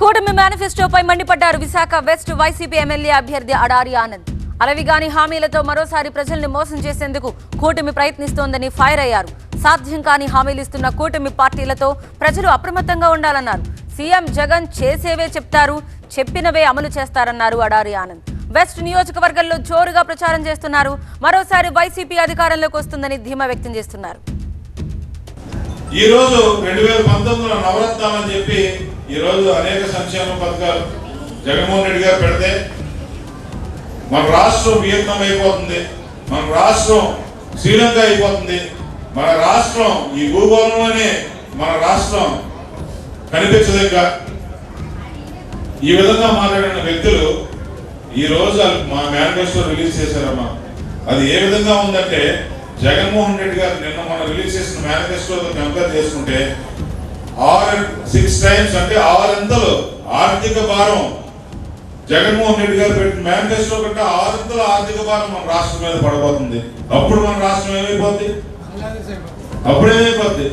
కూటమి మేనిఫెస్టోపై మండిపడ్డారు Visakha west YCP MLA అభ్యర్థి అడారి ఆనంద్. అలవిగాని హామీలతో మరోసారి ప్రజల్ని మోసం చేసేందుకు కూటమి ప్రయత్నిస్తోందని ఫైర్ అయ్యారు. సాధ్యం కాని హామీలు ఇస్తున్న కూటమి పార్టీలతో ప్రజలు అప్రమత్తంగా ఉండాలన్నారు. సీఎం జగన్ చేసేవే చెప్తారు చెప్పినవే అమలు చేస్తారన్నారు అడారి ఆనంద్. వెస్ట్ నియోజకవర్గంలో జోరుగా ప్రచారం చేస్తున్నారు. మరోసారి వైసీపీ అధికారంలోకి వస్తుందని ధీమా వ్యక్తం చేస్తున్నారు. ఈ రోజు రెండు వేల పంతొమ్మిదిలో నవరత్నాలు అని చెప్పి ఈ రోజు అనేక సంక్షేమ పథకాలు జగన్మోహన్ రెడ్డి గారు పెడితే మన రాష్ట్రం వియత్నం అయిపోతుంది. మన రాష్ట్రం శ్రీలంక అయిపోతుంది. మన రాష్ట్రం ఈ భూగోళంలోనే మన రాష్ట్రం కనిపించదు ఇంకా ఈ విధంగా మాట్లాడిన వ్యక్తులు ఈ రోజు మా మేనిఫెస్టో రిలీజ్ చేశారమ్మా. అది ఏ విధంగా ఉందంటే జగన్మోహన్ రెడ్డి గారు నిన్న మనం రిలీజ్ చేసిన మేనిఫెస్టో కంపేర్ చేసుకుంటే ఆరు సిక్స్ టైమ్స్ అంటే ఆరింతలు ఆర్థిక భారం. జగన్మోహన్ రెడ్డి గారు పెట్టిన మేనిఫెస్టో కంటే ఆరంతల ఆర్థిక భారం మన రాష్ట్రం మీద పడబోతుంది. అప్పుడు మన రాష్ట్రం ఏమైపోద్ది? అప్పుడు ఏమైపోద్ది